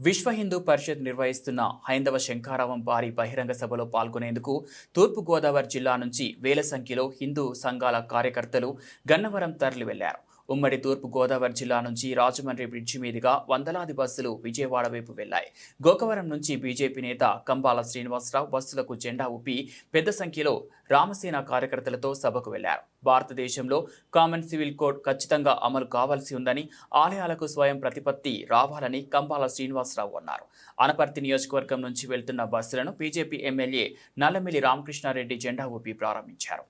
విశ్వ హిందూ పరిషత్ నిర్వహిస్తున్న హైందవ శంఖారావం భారీ బహిరంగ సభలో పాల్గొనేందుకు తూర్పుగోదావరి జిల్లా నుంచి వేల సంఖ్యలో హిందూ సంఘాల కార్యకర్తలు గన్నవరం తరలి వెళ్ళారు ఉమ్మడి తూర్పు గోదావరి జిల్లా నుంచి రాజమండ్రి బ్రిడ్జి మీదుగా వందలాది బస్సులు విజయవాడ వైపు వెళ్ళాయి గోకవరం నుంచి బీజేపీ నేత కంబాల శ్రీనివాసరావు బస్సులకు జెండా ఊపి పెద్ద సంఖ్యలో రామసేన కార్యకర్తలతో సభకు వెళ్ళారు. భారతదేశంలో కామన్ సివిల్ కోడ్ ఖచ్చితంగా అమలు కావాల్సి ఉందని ఆలయాలకు స్వయం ప్రతిపత్తి రావాలని కంబాల శ్రీనివాసరావు అన్నారు. అనపర్తి నియోజకవర్గం నుంచి వెళ్తున్న బస్సులను బీజేపీ ఎమ్మెల్యే నల్లమిల్లి రామకృష్ణారెడ్డి జెండా ఊపి ప్రారంభించారు.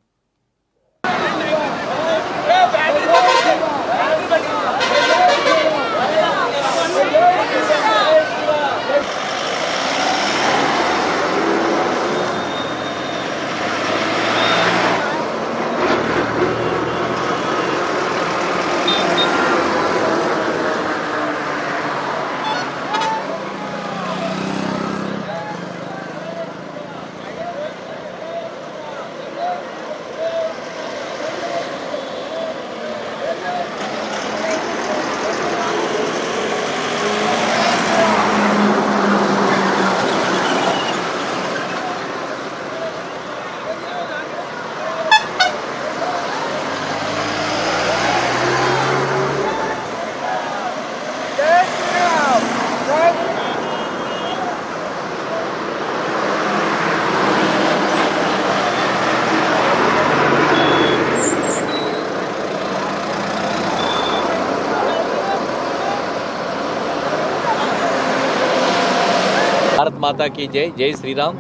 భారత్ మాతా కీ జై జై శ్రీరామ్.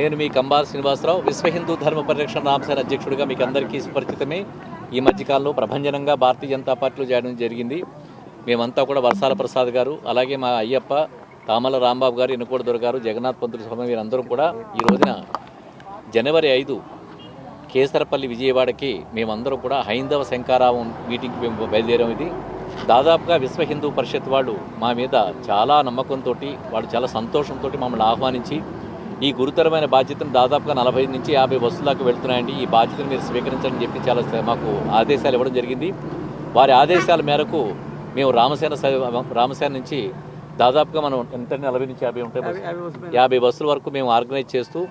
నేను మీ కంబాల శ్రీనివాసరావు విశ్వ హిందూ ధర్మ పరిరక్షణ రామసేన అధ్యక్షుడిగా మీకు అందరికీ సుపరిచితమే. ఈ మధ్యకాలంలో ప్రభంజనంగా భారతీయ జనతా పార్టీలో చేయడం జరిగింది. మేమంతా కూడా వర్షాల ప్రసాద్ గారు అలాగే మా అయ్యప్ప తామల రాంబాబు గారు ఎన్నుకోడు దొర గారు జగన్నాథ్ పంతులు స్వామి వీరందరూ కూడా ఈ రోజున జనవరి ఐదు కేసరపల్లి విజయవాడకి మేమందరం కూడా హైందవ శంకారావం మీటింగ్కి మేము బయలుదేరాం ఇది. దాదాపుగా విశ్వ హిందూ పరిషత్ వాళ్ళు మా మీద చాలా నమ్మకంతో వాళ్ళు చాలా సంతోషంతో మమ్మల్ని ఆహ్వానించి ఈ గురుతరమైన బాధ్యతను దాదాపుగా నలభై నుంచి యాభై బస్సుల దాకా వెళ్తున్నాయండి. ఈ బాధ్యతను మీరు స్వీకరించని చెప్పి చాలా మాకు ఆదేశాలు ఇవ్వడం జరిగింది. వారి ఆదేశాల మేరకు మేము రామసేన స- రామసేన నుంచి దాదాపుగా మనం ఎంత నలభై నుంచి యాభై ఉంటాయి? యాభై బస్సుల వరకు మేము ఆర్గనైజ్ చేస్తూ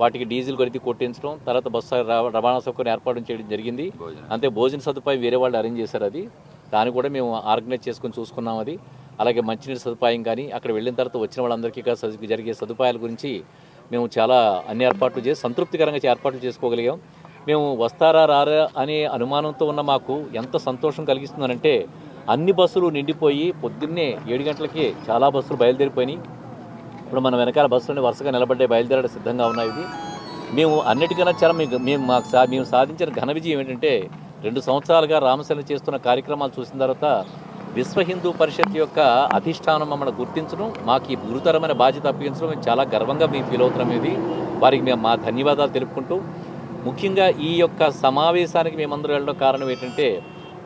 వాటికి డీజిల్ కొడితే కొట్టించడం తర్వాత బస్సు రవాణా సౌకర్యం ఏర్పాటు చేయడం జరిగింది. అంతే భోజన సదుపాయం వేరే వాళ్ళు అరేంజ్ చేశారు అది. దాన్ని కూడా మేము ఆర్గనైజ్ చేసుకొని చూసుకున్నాం అది. అలాగే మంచినీటి సదుపాయం కానీ అక్కడ వెళ్ళిన తర్వాత వచ్చిన వాళ్ళందరికీ జరిగే సదుపాయాల గురించి మేము చాలా అన్ని ఏర్పాట్లు చేసి సంతృప్తికరంగా ఏర్పాట్లు చేసుకోగలిగాం. మేము వస్తారా రారా అనే అనుమానంతో ఉన్న మాకు ఎంత సంతోషం కలిగిస్తుందనంటే అన్ని బస్సులు నిండిపోయి పొద్దున్నే ఏడు గంటలకి చాలా బస్సులు బయలుదేరిపోయినాయి. ఇప్పుడు మన వెనకాల బస్సులని వరుసగా నిలబడ్డే బయలుదేరడం సిద్ధంగా ఉన్నాయి. ఇది మేము అన్నిటికన్నా చాలా మేము మాకు సా మేము సాధించిన ఘన విజయం ఏంటంటే రెండు సంవత్సరాలుగా రామసేన చేస్తున్న కార్యక్రమాలు చూసిన తర్వాత విశ్వ హిందూ పరిషత్ యొక్క అధిష్టానం మమ్మల్ని గుర్తించడం మాకు ఈ గురుతరమైన బాధ్యత అప్పగించడం మేము చాలా గర్వంగా మేము ఫీల్ అవుతున్నాం ఇది. వారికి మేము మా ధన్యవాదాలు తెలుపుకుంటూ ముఖ్యంగా ఈ యొక్క సమావేశానికి మేమందరూ వెళ్ళడం కారణం ఏంటంటే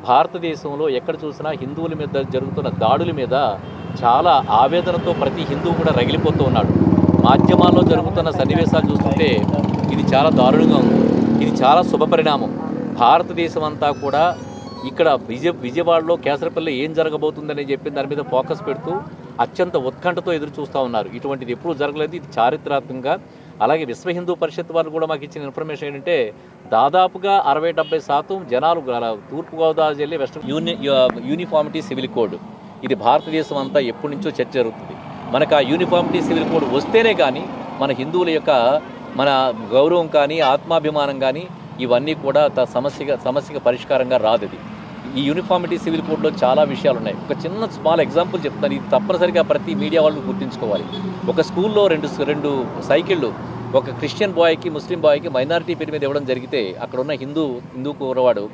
భారతదేశంలో ఎక్కడ చూసినా హిందువుల మీద జరుగుతున్న దాడుల మీద చాలా ఆవేదనతో ప్రతి హిందువు కూడా రగిలిపోతూ ఉన్నాడు. మాధ్యమాల్లో జరుగుతున్న సన్నివేశాలు చూస్తుంటే ఇది చాలా దారుణంగా ఉంది. ఇది చాలా శుభపరిణామం. భారతదేశం అంతా కూడా ఇక్కడ విజయ విజయవాడలో కేసరపల్లి ఏం జరగబోతుందని చెప్పి దాని మీద ఫోకస్ పెడుతూ అత్యంత ఉత్కంఠతో ఎదురు చూస్తూ ఉన్నారు. ఇటువంటిది ఎప్పుడూ జరగలేదు. ఇది చారిత్రాత్మకంగా అలాగే విశ్వ హిందూ పరిషత్ వారు కూడా మాకు ఇచ్చిన ఇన్ఫర్మేషన్ ఏంటంటే దాదాపుగా అరవై డెబ్బై శాతం జనాలు తూర్పుగోదావరి జిల్లా west uni uniformity uniformity civil code. ఇది భారతదేశం అంతా ఎప్పటి నుంచో చర్చ జరుగుతుంది. మనకు ఆ యూనిఫామిటీ సివిల్ కోడ్ వస్తేనే కానీ మన హిందువుల యొక్క మన గౌరవం కానీ ఆత్మాభిమానం కానీ ఇవన్నీ కూడా త- సమస్యగా సమస్యగా పరిష్కారంగా రాదు ఇది. ఈ యూనిఫామిటీ సివిల్ కోడ్లో చాలా విషయాలు ఉన్నాయి ఒక చిన్న స్మాల్ ఎగ్జాంపుల్ చెప్తాను. ఇది తప్పనిసరిగా ప్రతి మీడియా వాళ్ళు గుర్తుంచుకోవాలి. ఒక స్కూల్లో రెండు రెండు సైకిళ్ళు ఒక క్రిస్టియన్ బాయ్కి ముస్లిం బాయ్కి మైనారిటీ పేరు మీద ఇవ్వడం జరిగితే అక్కడ ఉన్న హిందూ హిందూ కూరవాడు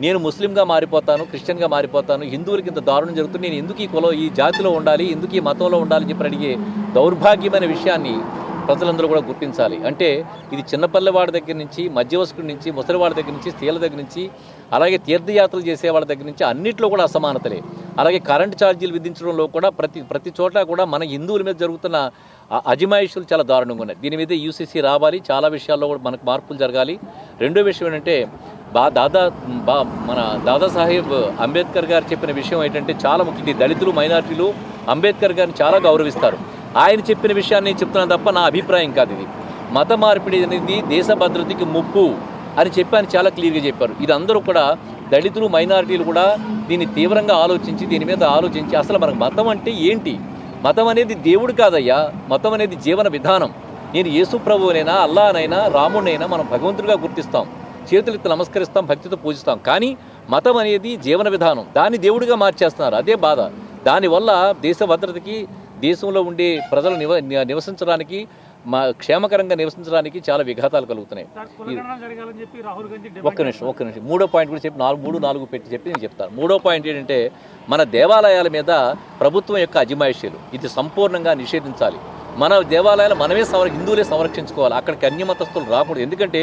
నేను ముస్లింగా మారిపోతాను క్రిస్టియన్గా మారిపోతాను హిందువులకి ఇంత దారుణం జరుగుతుంది నేను ఎందుకు ఈ కులం ఈ జాతిలో ఉండాలి ఎందుకు ఈ మతంలో ఉండాలని చెప్పి అడిగే దౌర్భాగ్యమైన విషయాన్ని ప్రజలందరూ కూడా గుర్తించాలి. అంటే ఇది చిన్నపల్లెవాడి దగ్గర నుంచి మధ్యవయస్కుడి నుంచి ముసలివాడి దగ్గర నుంచి స్త్రీల దగ్గర నుంచి అలాగే తీర్థయాత్రలు చేసే వాళ్ళ దగ్గర నుంచి అన్నిట్లో కూడా అసమానతలే. అలాగే కరెంట్ ఛార్జీలు విధించడంలో కూడా ప్రతి ప్రతి చోట కూడా మన హిందువుల మీద జరుగుతున్న అజమాయిషులు చాలా దారుణంగా ఉన్నాయి. దీని మీద యూసీసీ రావాలి. చాలా విషయాల్లో కూడా మనకు మార్పులు జరగాలి. రెండో విషయం ఏంటంటే బా దాదా బా మన దాదాసాహెబ్ అంబేద్కర్ గారు చెప్పిన విషయం ఏంటంటే చాలా ముఖ్యం. దళితులు మైనార్టీలు అంబేద్కర్ గారిని చాలా గౌరవిస్తారు. ఆయన చెప్పిన విషయాన్ని నేను చెప్తున్నాను తప్ప నా అభిప్రాయం కాదు ఇది. మత మార్పిడి అనేది దేశ భద్రతకి ముప్పు అని చెప్పి ఆయన చాలా క్లియర్గా చెప్పారు. ఇది అందరూ కూడా దళితులు మైనారిటీలు కూడా దీన్ని తీవ్రంగా ఆలోచించి దీని మీద ఆలోచించి అసలు మనకు మతం అంటే ఏంటి? మతం అనేది దేవుడు కాదయ్యా. మతం అనేది జీవన విధానం. నేను యేసు ప్రభువునైనా అల్లానైనా రాముడినైనా మనం భగవంతుడిగా గుర్తిస్తాం. చేతులెత్తి నమస్కరిస్తాం భక్తితో పూజిస్తాం. కానీ మతం అనేది జీవన విధానం. దాన్ని దేవుడిగా మార్చేస్తున్నారు. అదే బాధ. దానివల్ల దేశ భద్రతకి దేశంలో ఉండే ప్రజలు నివ నివసించడానికి మా క్షేమకరంగా నివసించడానికి చాలా విఘాతాలు కలుగుతున్నాయి. ఒక్క నిమిషం ఒక్క నిమిషం. మూడో పాయింట్ కూడా చెప్పి నాలుగు మూడు నాలుగు పెట్టి చెప్పి నేను చెప్తాను మూడో పాయింట్ ఏంటంటే మన దేవాలయాల మీద ప్రభుత్వం యొక్క అజమాయిషీలు. ఇది సంపూర్ణంగా నిషేధించాలి. మన దేవాలయాలు మనమే సంర హిందువులే సంరక్షించుకోవాలి. అక్కడికి అన్యమతస్తులు రాకూడదు. ఎందుకంటే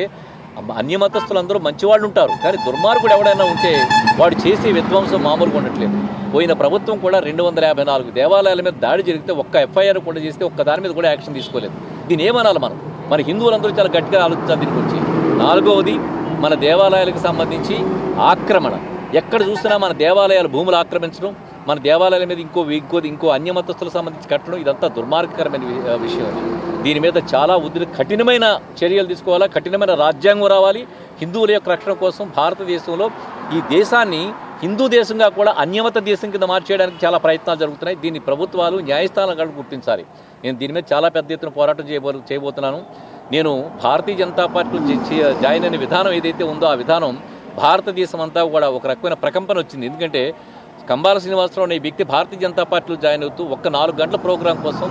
అన్యమతస్తులందరూ మంచివాళ్ళు ఉంటారు కానీ దుర్మార్గుడు ఎవడైనా ఉంటే వాడు చేసే విధ్వంసం మామూలుగా ఉండట్లేదు. పోయిన ప్రభుత్వం కూడా రెండు వందల యాభై నాలుగు దేవాలయాల మీద దాడి జరిగితే ఒక్క ఎఫ్ఐఆర్ కూడా చేస్తే ఒక్క దాని మీద కూడా యాక్షన్ తీసుకోలేదు. దీని ఏమనాలి మనం? మన హిందువులందరూ చాలా గట్టిగా ఆలోచించాలి దీని గురించి నాలుగవది మన దేవాలయాలకు సంబంధించి ఆక్రమణ. ఎక్కడ చూసినా మన దేవాలయాలు భూములు ఆక్రమించడం మన దేవాలయాల మీద ఇంకో ఇంకో ఇంకో అన్యమతస్తులకు సంబంధించి కట్టడం ఇదంతా దుర్మార్గకరమైన విషయం అది దీని మీద చాలా ఉద్రి కఠినమైన చర్యలు తీసుకోవాలా కఠినమైన రాజ్యాంగం రావాలి. హిందువుల యొక్క రక్షణ కోసం భారతదేశంలో ఈ దేశాన్ని హిందూ దేశంగా కూడా అన్యమత దేశం కింద మార్చేయడానికి చాలా ప్రయత్నాలు జరుగుతున్నాయి. దీన్ని ప్రభుత్వాలు న్యాయస్థానాలు గుర్తించాలి. నేను దీని మీద చాలా పెద్ద ఎత్తున పోరాటం చేయబో చేయబోతున్నాను. నేను భారతీయ జనతా పార్టీ జాయిన్ అయిన విధానం ఏదైతే ఉందో ఆ విధానం భారతదేశం అంతా కూడా ఒక రకమైన ప్రకంపన వచ్చింది. ఎందుకంటే కంబాల శ్రీనివాసరావు అనే వ్యక్తి భారతీయ జనతా పార్టీలో జాయిన్ అవుతూ ఒక్క నాలుగు గంటల ప్రోగ్రాం కోసం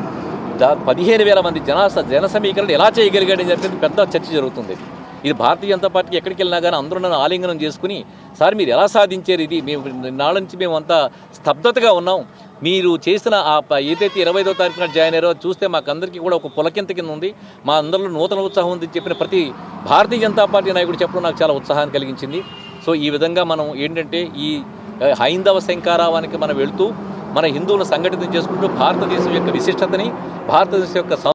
పదిహేను వేల మంది జన జన సమీకరణ ఎలా చేయగలిగాడని చెప్పేది పెద్ద చర్చ జరుగుతుంది. ఇది భారతీయ జనతా పార్టీకి ఎక్కడికి వెళ్ళినా కానీ అందరూ నన్ను ఆలింగనం చేసుకుని సార్ మీరు ఎలా సాధించారు ఇది? మేము నాళ్ళ నుంచి మేము అంతా స్తబ్దతగా ఉన్నాం. మీరు చేసిన ఆ ఏదైతే ఇరవై ఐదో తారీఖున జాయిన్ అయ్యారో చూస్తే మాకందరికీ కూడా ఒక పులకింత కింద ఉంది. మా అందరిలో నూతన ఉత్సాహం ఉంది చెప్పిన ప్రతి భారతీయ జనతా పార్టీ నాయకుడు చెప్పడం నాకు చాలా ఉత్సాహాన్ని కలిగించింది. సో ఈ విధంగా మనం ఏంటంటే ఈ హైందవ శంకారావానికి మనం వెళ్తూ మన హిందువులను సంఘటితం చేసుకుంటూ భారతదేశం యొక్క విశిష్టతని భారతదేశం యొక్క